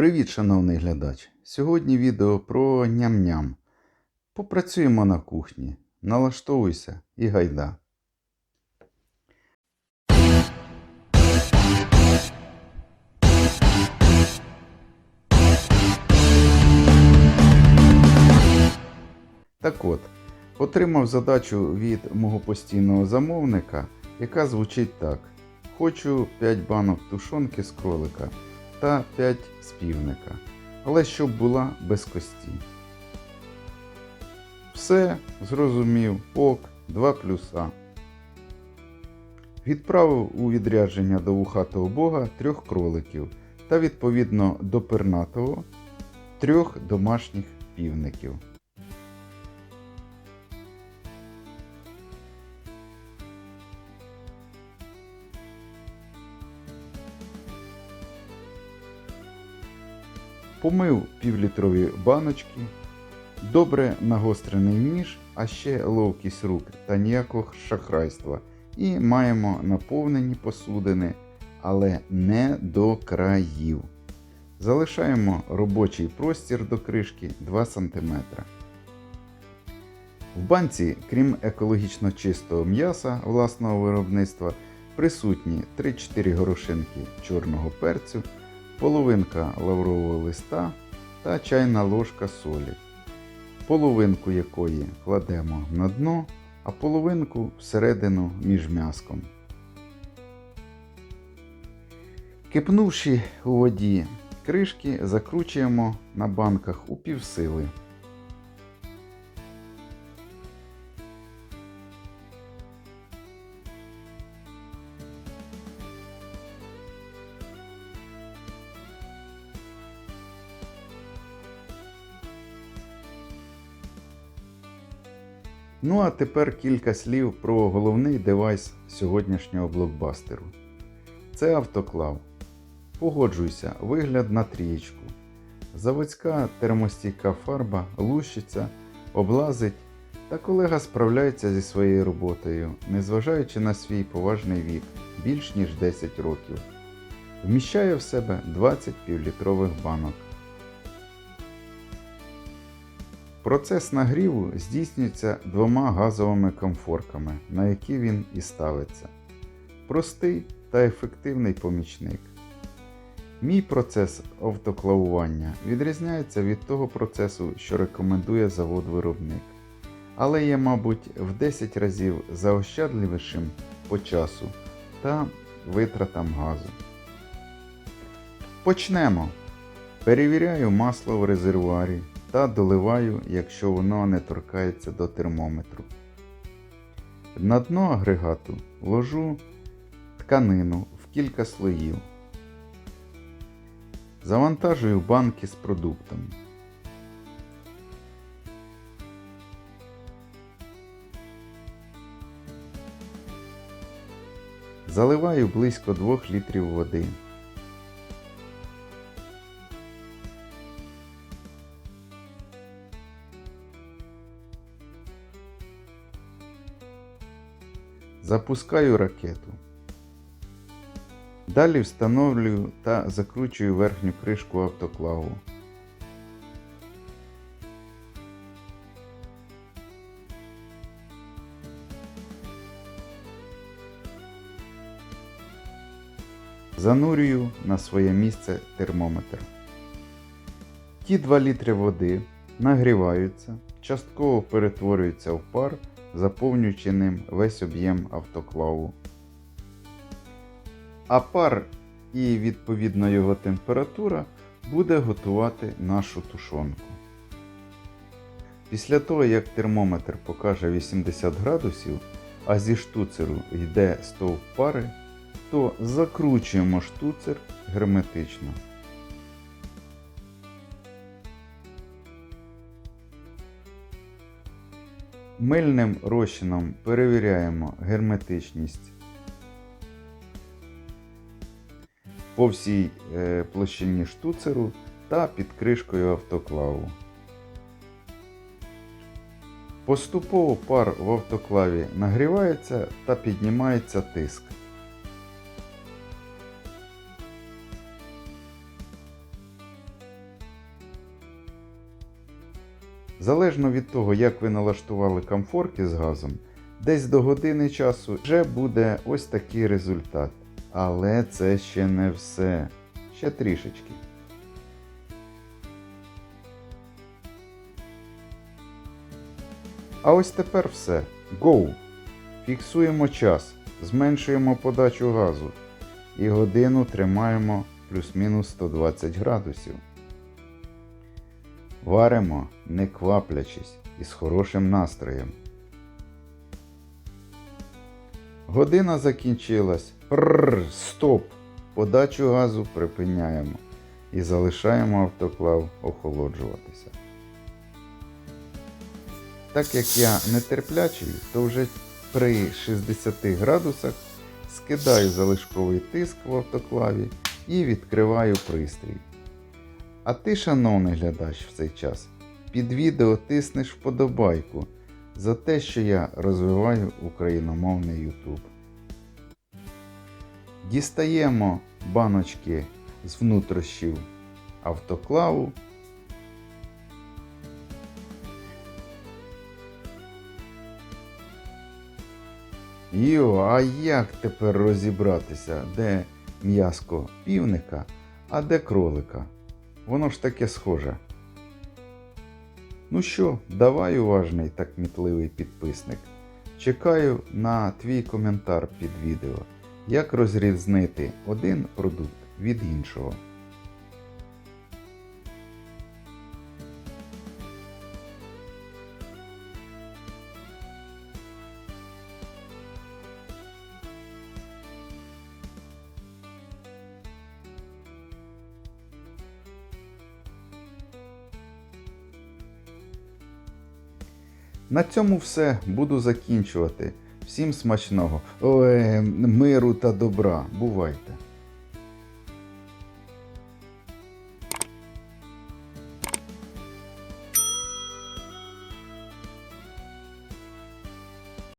Привіт, шановний глядач! Сьогодні відео про ням-ням. Попрацюємо на кухні. Налаштовуйся і гайда. Так от, отримав задачу від мого постійного замовника, яка звучить так: Хочу 5 банок тушонки з кролика та 5 з півника, але щоб була без кості. Все, зрозумів, ок, 2 плюса. Відправив у відрядження до вухатого бога трьох кроликів та відповідно до пернатого трьох домашніх півників. Помив півлітрові баночки, добре нагострений ніж, а ще ловкість рук та ніякого шахрайства. І маємо наповнені посудини, але не до країв. Залишаємо робочий простір до кришки 2 см. В банці, крім екологічно чистого м'яса власного виробництва, присутні 3-4 горошинки чорного перцю, половинка лаврового листа та чайна ложка солі, половинку якої кладемо на дно, а половинку всередину між м'яском. Кипнувши у воді кришки, закручуємо на банках у півсили. Ну а тепер кілька слів про головний девайс сьогоднішнього блокбастеру. Це автоклав. Погоджуйся, вигляд на трієчку. Заводська термостійка фарба лущиться, облазить, та колега справляється зі своєю роботою, незважаючи на свій поважний вік більш ніж 10 років. Вміщає в себе 20 півлітрових банок. Процес нагріву здійснюється двома газовими комфорками, на які він і ставиться. Простий та ефективний помічник. Мій процес автоклавування відрізняється від того процесу, що рекомендує завод-виробник, але є, мабуть, в 10 разів заощадливішим по часу та витратам газу. Почнемо. Перевіряю масло в резервуарі та доливаю, якщо воно не торкається до термометру. На дно агрегату ложу тканину в кілька слоїв. Завантажую банки з продуктом. Заливаю близько 2 літрів води. Запускаю ракету. Далі встановлюю та закручую верхню кришку автоклаву. Занурюю на своє місце термометр. Ті 2 літри води нагріваються, частково перетворюються в пар заповнюючи ним весь об'єм автоклаву. А пар і відповідно його температура буде готувати нашу тушонку. Після того, як термометр покаже 80 градусів, а зі штуцеру йде стовп пари, то закручуємо штуцер герметично. Мильним розчином перевіряємо герметичність по всій е, площині штуцеру та під кришкою автоклаву. Поступово пар в автоклаві нагрівається та піднімається тиск. Залежно від того, як ви налаштували комфорки з газом, десь до години часу вже буде ось такий результат. Але це ще не все. Ще трішечки. А ось тепер все. Go! Фіксуємо час, зменшуємо подачу газу і годину тримаємо плюс-мінус 120 градусів. Варимо, не кваплячись і з хорошим настроєм. Година закінчилась. Прррр, стоп! Подачу газу припиняємо і залишаємо автоклав охолоджуватися. Так як я нетерплячий, то вже при 60 градусах скидаю залишковий тиск в автоклаві і відкриваю пристрій. А ти, шановний глядач, в цей час під відео тиснеш вподобайку за те, що я розвиваю україномовний YouTube. Дістаємо баночки з внутрішнів автоклаву. Йо, а як тепер розібратися, де м'яско півника, а де кролика? Воно ж таке схоже. Ну що, давай уважний та кмітливий підписник. Чекаю на твій коментар під відео, як розрізнити один продукт від іншого. На цьому все буду закінчувати. Всім смачного, Ой, миру та добра. Бувайте!